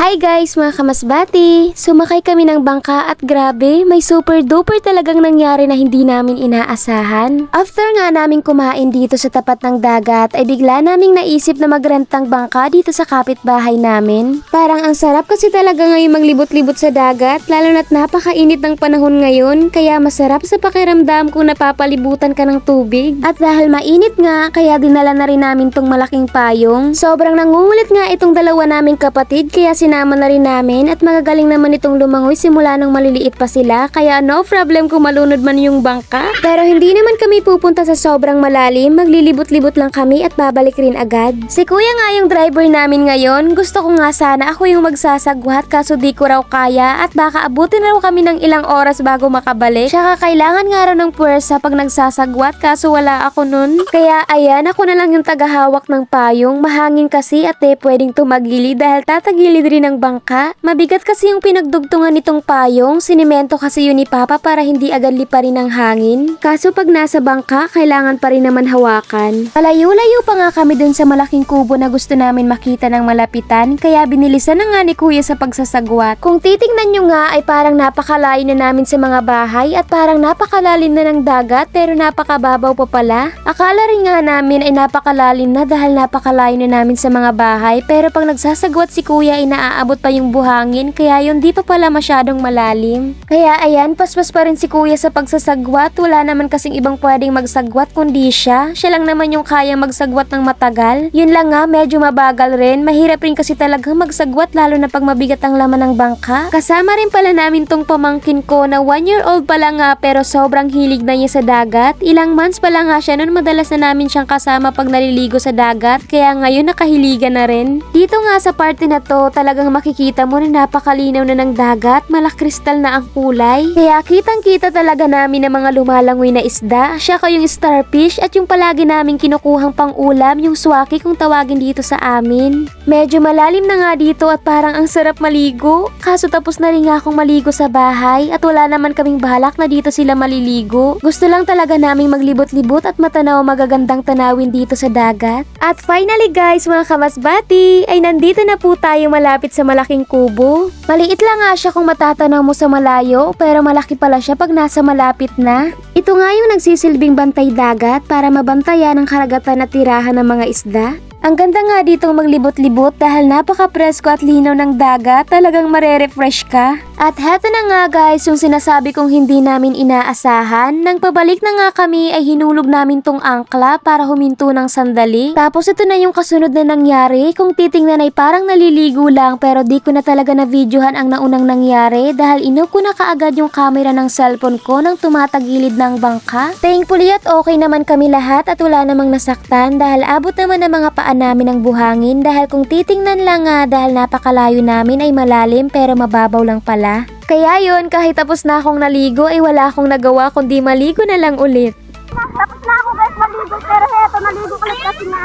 Hi guys mga kamasbati! Sumakay kami ng bangka at grabe, may super duper talagang nangyari na hindi namin inaasahan. After nga naming kumain dito sa tapat ng dagat ay bigla naming naisip na magrentang bangka dito sa kapitbahay namin. Parang ang sarap kasi talaga ngayon maglibot-libot sa dagat lalo na't napakainit ng panahon ngayon kaya masarap sa pakiramdam kung napapalibutan ka ng tubig. At dahil mainit nga kaya dinala na rin namin tong malaking payong. Sobrang nangungulit nga itong dalawa naming kapatid kaya sinama na rin namin at magagaling naman itong lumangoy simula nung maliliit pa sila kaya no problem kung malunod man yung bangka. Pero hindi naman kami pupunta sa sobrang malalim, maglilibot-libot lang kami at babalik rin agad. Si kuya nga yung driver namin ngayon, gusto ko nga sana ako yung magsasagwat kaso di ko raw kaya at baka abutin raw kami ng ilang oras bago makabalik. Tsaka kailangan nga raw ng puwersa pag nagsasagwat kaso wala ako nun. Kaya ayan, ako na lang yung tagahawak ng payong. Mahangin kasi at di pwedeng tumagili dahil tatagilid rin ng bangka. Mabigat kasi yung pinagdugtungan nitong payong. Sinimento kasi yun ni Papa para hindi agad liparin ng hangin. Kaso pag nasa bangka, kailangan pa rin naman hawakan. Malayo-layo pa nga kami dun sa malaking kubo na gusto namin makita ng malapitan. Kaya binilisan na nga ni Kuya sa pagsasagwat. Kung titingnan nyo nga ay parang napakalayo na namin sa mga bahay at parang napakalalim na ng dagat pero napakababaw pa pala. Akala rin nga namin ay napakalalim na dahil napakalayo na namin sa mga bahay pero pag nagsasagwat si kuya ay naaabot pa yung buhangin kaya yun di pa pala masyadong malalim. Kaya ayan, paspas pa rin si kuya sa pagsasagwat. Wala naman kasing ibang pwedeng magsagwat kundi siya. Siya lang naman yung kaya magsagwat ng matagal. Yun lang nga, medyo mabagal rin. Mahirap rin kasi talagang magsagwat lalo na pag mabigat ang laman ng bangka. Kasama rin pala namin tong pamangkin ko na one year old pa lang nga pero sobrang hilig na niya sa dagat. Ilang months pa lang nga siya noon madalas na namin siyang kasama pag naliligo sa dagat kaya ngayon nakahiligan na rin. Dito nga sa parte na to talagang makikita mo na napakalinaw na ng dagat, malakristal na ang kulay. Kaya kitang kita talaga namin ang mga lumalangoy na isda, siya yung starfish at yung palagi namin kinukuhang pang ulam yung swaki kung tawagin dito sa amin. Medyo malalim na nga dito at parang ang sarap maligo. Kaso tapos na rin nga akong maligo sa bahay at wala naman kaming balak na dito sila maliligo. Gusto lang talaga naming maglibot-libot at matanaw ang magagandang tanawin dito sa dagat. At finally guys mga kamasbati ay nandito na po tayo malapit sa malaking kubo. Maliit lang nga siya kung matatanaw mo sa malayo pero malaki pala siya pag nasa malapit na. Ito nga yung nagsisilbing bantay dagat para mabantayan ang karagatan at tirahan ng mga isda. Ang ganda nga ditong maglibot-libot dahil napaka-presko at linaw ng dagat, talagang marerefresh ka. At heto na nga guys yung sinasabi kong hindi namin inaasahan. Nang pabalik na nga kami ay hinulog namin tong angkla para huminto ng sandali. Tapos ito na yung kasunod na nangyari. Kung titingnan ay parang naliligo lang pero di ko na talaga na videohan ang naunang nangyari dahil ino ko na kaagad yung camera ng cellphone ko nang tumatagilid ng bangka. Thankfully at okay naman kami lahat at wala namang nasaktan dahil abot naman ng mga paan namin ng buhangin dahil kung titingnan lang nga dahil napakalayo namin ay malalim pero mababaw lang pala. Kaya yon kahit tapos na akong naligo ay wala akong nagawa kundi maligo na lang ulit. Tapos na ako guys maligo pero heto naligo ulit kasi na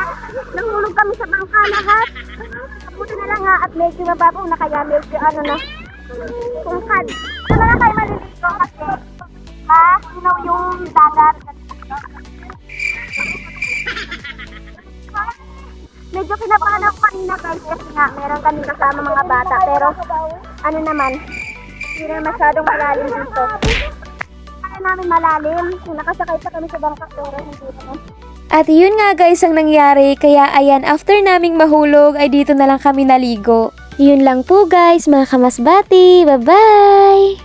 nahulog kami sa bangka lahat. Buti na lang nga at medyo mababaw na kaya medyo ano na tungkad. Ano na kayo maliligo kasi ha, sinaw yung dagat. Medyo kinabahan ako kanina guys kasi nga meron kami kasama mga bata pero ano naman hindi na masyadong malalim dito. Kaya namin malalim. Nakasakay pa kami sa bangka pero hindi naman. At yun nga guys ang nangyari kaya ayan after naming mahulog ay dito na lang kami naligo. Yun lang po guys mga kamasbati. Bye bye!